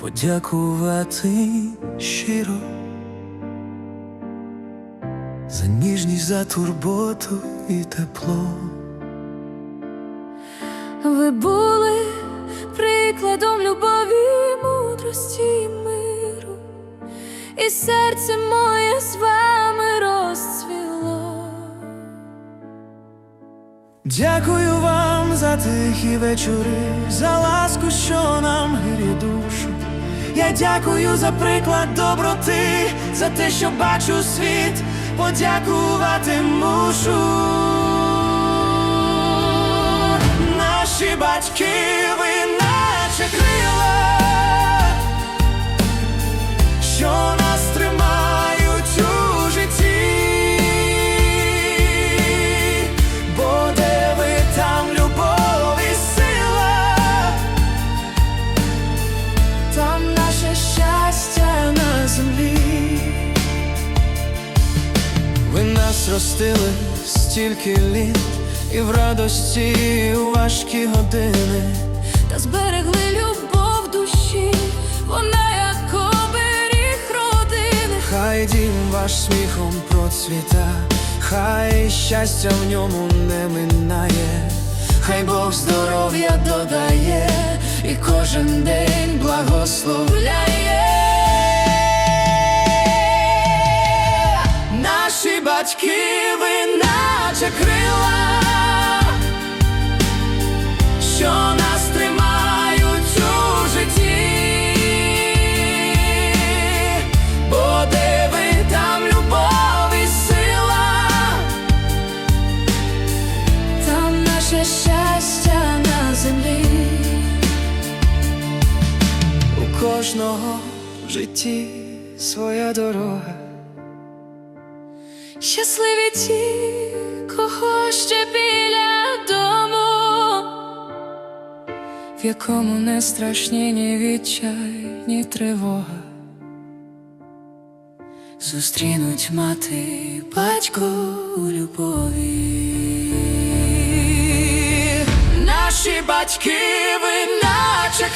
подякувати щиро за ніжність, за турботу і тепло. Ви були прикладом любові, мудрості і миру, і серце моє Дякую вам за тихі вечори, за ласку, що нам гріє душу. Я дякую за приклад доброти, за те, що бачу світ, подякувати мушу. Наші батьки, нас ростили стільки літ, і в радості, і у важкі години. та зберегли любов душі, вона як оберіг родини. Хай дім ваш сміхом процвіта, хай щастя в ньому не минає, хай Бог здоров'я додає і кожен день благословляє. Батьки, ви наче крила, що нас тримають у житті. Бо де ви там любов і сила, Там наше щастя на землі. у кожного в житті своя дорога. Щасливі ті, кого ще біля дому, в якому не страшні ні відчай, ні тривога. Зустрінуть мати, й батько у любові. Наші батьки, ви наче